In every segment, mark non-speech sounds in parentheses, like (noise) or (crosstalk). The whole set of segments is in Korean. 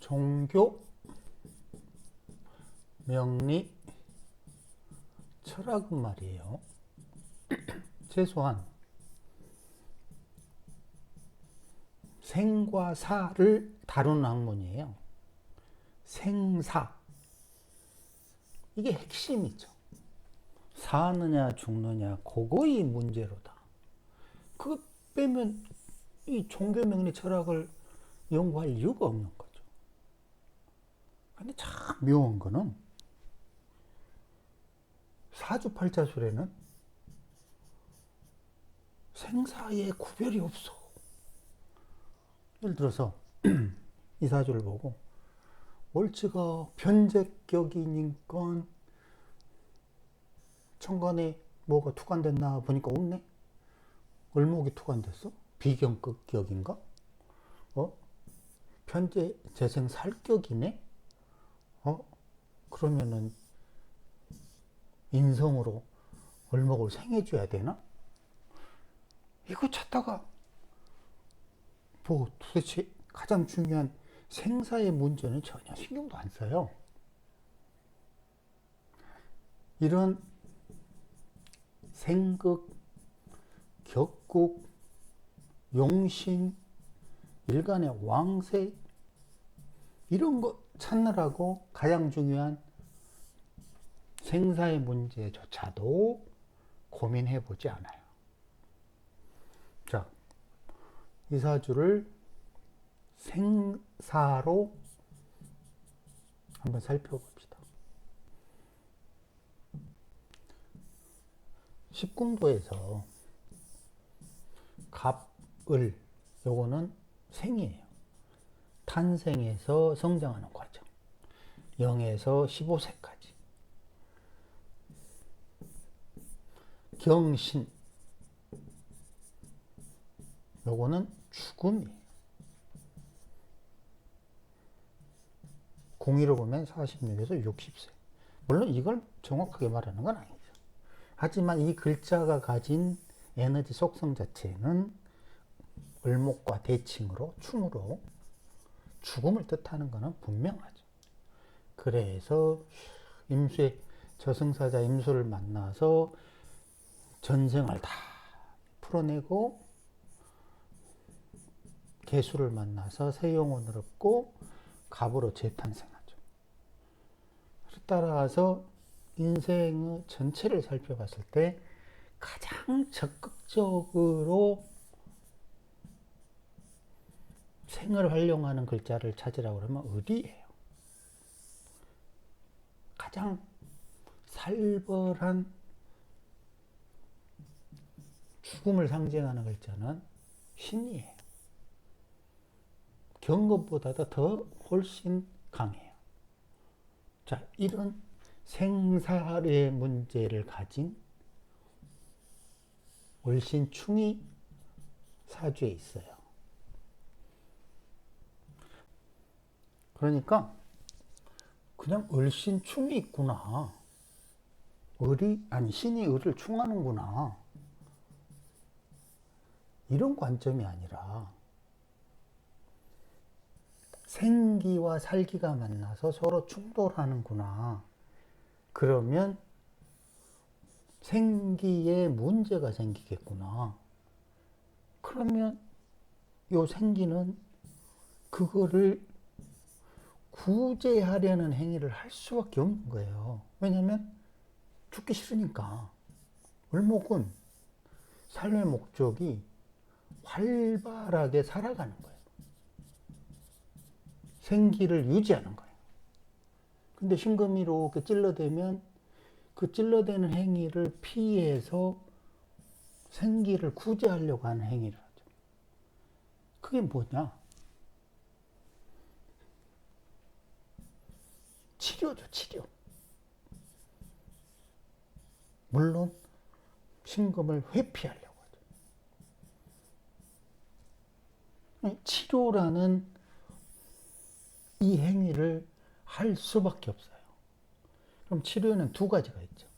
종교, 명리, 철학은 말이에요. (clears throat) 최소한 생과 사를 다루는 학문이에요. 생사. 이게 핵심이죠. 사느냐 죽느냐 그거의 문제로다. 그거 빼면 이 종교 명리 철학을 연구할 이유가 없는 거죠. 근데 참 묘한 거는 사주팔자술에는 생사의 구별이 없어. 예를 들어서 (clears throat) 이 사주를 보고 월치가 변제격이니까 천간에 뭐가 투관됐나 보니까 없네. 을목이 투관됐어? 비경극격인가? 어? 편제 재생 살격이네? 어? 그러면은 인성으로 을목을 생해줘야 되나? 이거 찾다가 뭐 도대체 가장 중요한 생사의 문제는 전혀 신경도 안 써요. 이런 생극, 격국, 용신, 일간의 왕세 이런 거 찾느라고 가장 중요한 생사의 문제조차도 고민해 보지 않아요. 자, 이 사주를 생사로 한번 살펴봅시다. 십궁도에서 갑을 요거는 생이에요. 탄생에서 성장하는 과정. 0에서 15세까지. 경신. 요거는 죽음이에요. 공의로 보면 46에서 60세. 물론 이걸 정확하게 말하는 건 아니죠. 하지만 이 글자가 가진 에너지 속성 자체는 을목과 대칭으로 충으로 죽음을 뜻하는 것은 분명하죠. 그래서 임수의 저승사자 임수를 만나서 전생을 다 풀어내고 개수를 만나서 새 영혼을 얻고 갑으로 재탄생하죠. 따라서 인생의 전체를 살펴봤을 때 가장 적극적으로 생을 활용하는 글자를 찾으라고 그러면 을이에요. 가장 살벌한 죽음을 상징하는 글자는 신이에요. 경것보다도 더 훨씬 강해요. 자, 이런 생사의 문제를 가진 월신충이 사주에 있어요. 그러니까 그냥 을신 충이 있구나. 을이 아니 신이 을을 충하는구나. 이런 관점이 아니라 생기와 살기가 만나서 서로 충돌하는구나. 그러면 생기에 문제가 생기겠구나. 그러면 요 생기는 그거를 구제하려는 행위를 할 수밖에 없는 거예요. 왜냐하면 죽기 싫으니까. 을목은 삶의 목적이 활발하게 살아가는 거예요. 생기를 유지하는 거예요. 근데 신금이로 이렇게 찔러대면 그 찔러대는 행위를 피해서 생기를 구제하려고 하는 행위를 하죠. 그게 뭐냐? 치료죠, 치료. 물론 신금을 회피하려고 하죠. 치료라는 이 행위를 할 수밖에 없어요. 그럼 치료에는 두 가지가 있죠.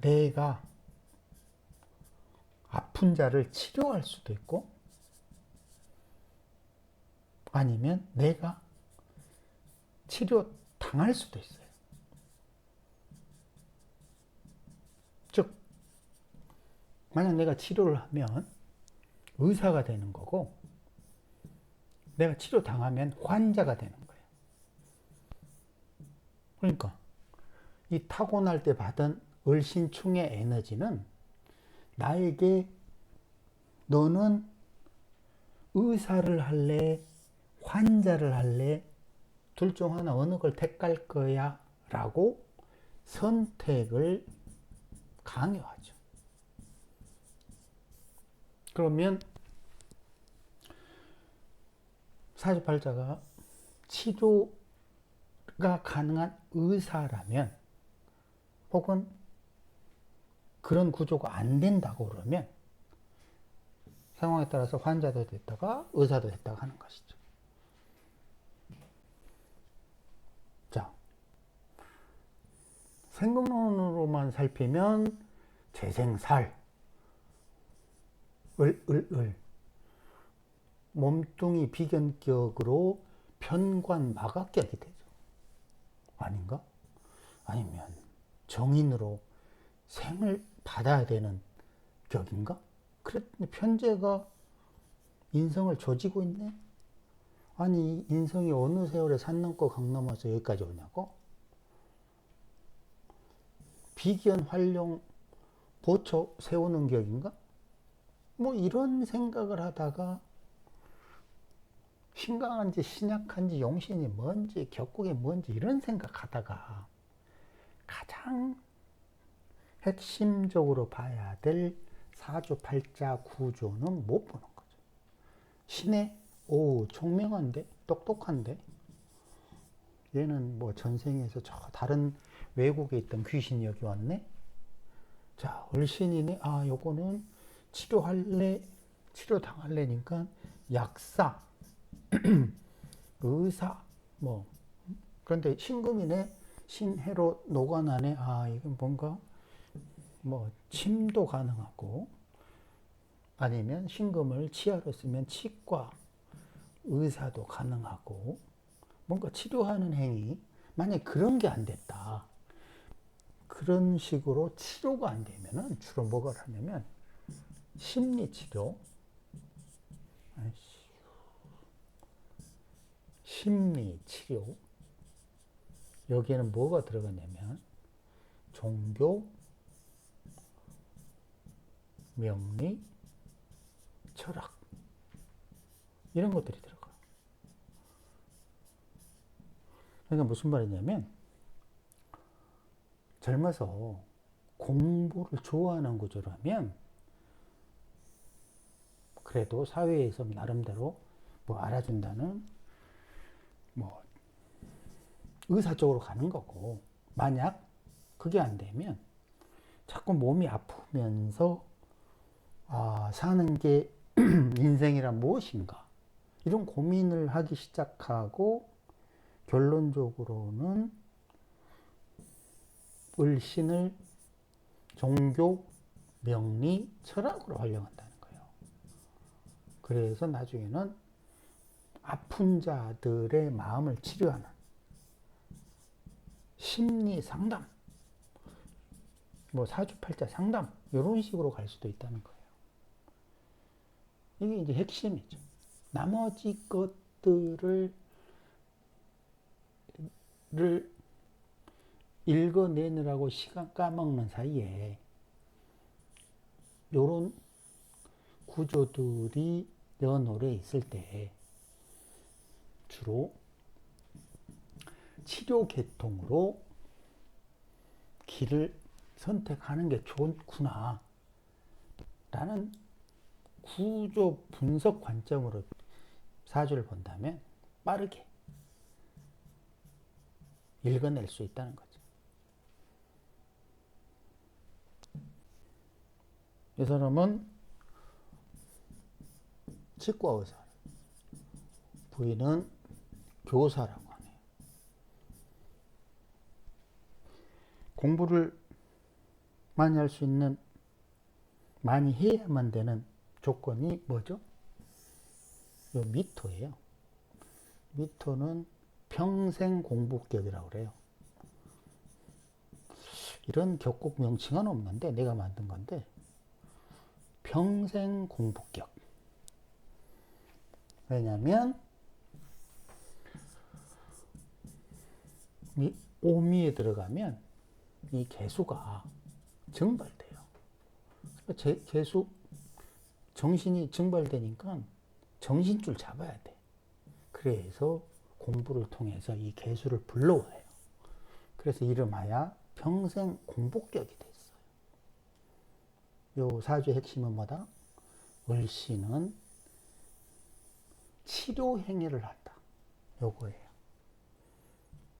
내가 아픈 자를 치료할 수도 있고, 아니면 내가 치료 당할 수도 있어요. 즉, 만약 내가 치료를 하면 의사가 되는 거고, 내가 치료 당하면 환자가 되는 거예요. 그러니까, 이 타고날 때 받은 을신충의 에너지는 나에게 너는 의사를 할래, 환자를 할래, 둘 중 하나 어느 걸 택할 거야 라고 선택을 강요하죠. 그러면 사주팔자가 치료가 가능한 의사라면 혹은 그런 구조가 안 된다고 그러면 상황에 따라서 환자도 됐다가 의사도 됐다가 하는 것이죠. 자, 생각론으로만 살피면 재생살, 을, 을, 을. 몸뚱이 비견격으로 편관 마각격이 되죠. 아닌가? 아니면 정인으로 생을 받아야 되는 격인가? 그랬더니 편제가 인성을 조지고 있네? 아니, 인성이 어느 세월에 산 넘고 강 넘어서 여기까지 오냐고? 비견 활용 보초 세우는 격인가? 뭐 이런 생각을 하다가 신강한지 신약한지 용신이 뭔지 격국이 뭔지 이런 생각하다가 가장 핵심적으로 봐야 될 사주 팔자 구조는 못 보는 거죠. 신의 오 총명한데 똑똑한데 얘는 뭐 전생에서 저 다른 외국에 있던 귀신이 여기 왔네. 자 을신이네. 아 요거는 치료할래 치료 당할래니까 약사 (clears throat) 의사 뭐 그런데 신금이네 신해로 노관하네. 아 이건 뭔가 뭐 침도 가능하고 아니면 신금을 치아로 쓰면 치과 의사도 가능하고 뭔가 치료하는 행위 만약 그런 게 안 됐다 그런 식으로 치료가 안 되면은 주로 뭐가 하냐면 심리 치료. 심리 치료. 여기에는 뭐가 들어가냐면 종교 명리, 철학. 이런 것들이 들어가. 그러니까 무슨 말이냐면 젊어서 공부를 좋아하는 구조라면 그래도 사회에서 나름대로 뭐 알아준다는 뭐 의사 쪽으로 가는 거고 만약 그게 안 되면 자꾸 몸이 아프면서 아, 사는 게 (clears throat) 인생이란 무엇인가? 이런 고민을 하기 시작하고 결론적으로는 을신을 종교, 명리, 철학으로 활용한다는 거예요. 그래서 나중에는 아픈 자들의 마음을 치료하는 심리 상담, 뭐 사주팔자 상담, 이런 식으로 갈 수도 있다는 거예요. 이게 이제 핵심이죠. 나머지 것들을 를 읽어내느라고 시간 까먹는 사이에 요런 구조들이 연월에 있을 때 주로 치료 계통으로 길을 선택하는 게 좋구나 라는 구조 분석 관점으로 사주를 본다면 빠르게 읽어낼 수 있다는 거죠. 이 사람은 치과 의사, 부인은 교사라고 하네요. 공부를 많이 할 수 있는, 많이 해야만 되는 조건이 뭐죠? 요 미토예요. 미토는 평생 공복격이라고 그래요. 이런 격곡 명칭은 없는데 내가 만든 건데 평생 공복격. 왜냐면 이 오미에 들어가면 이 개수가 증발돼요. 제, 개수 정신이 증발되니까 정신줄 잡아야 돼. 그래서 공부를 통해서 이 개수를 불러와요. 그래서 이름하여 평생 공복격이 됐어 요. 요 사주의 핵심은 뭐다? 월시는 치료 행위를 한다. 요거예요.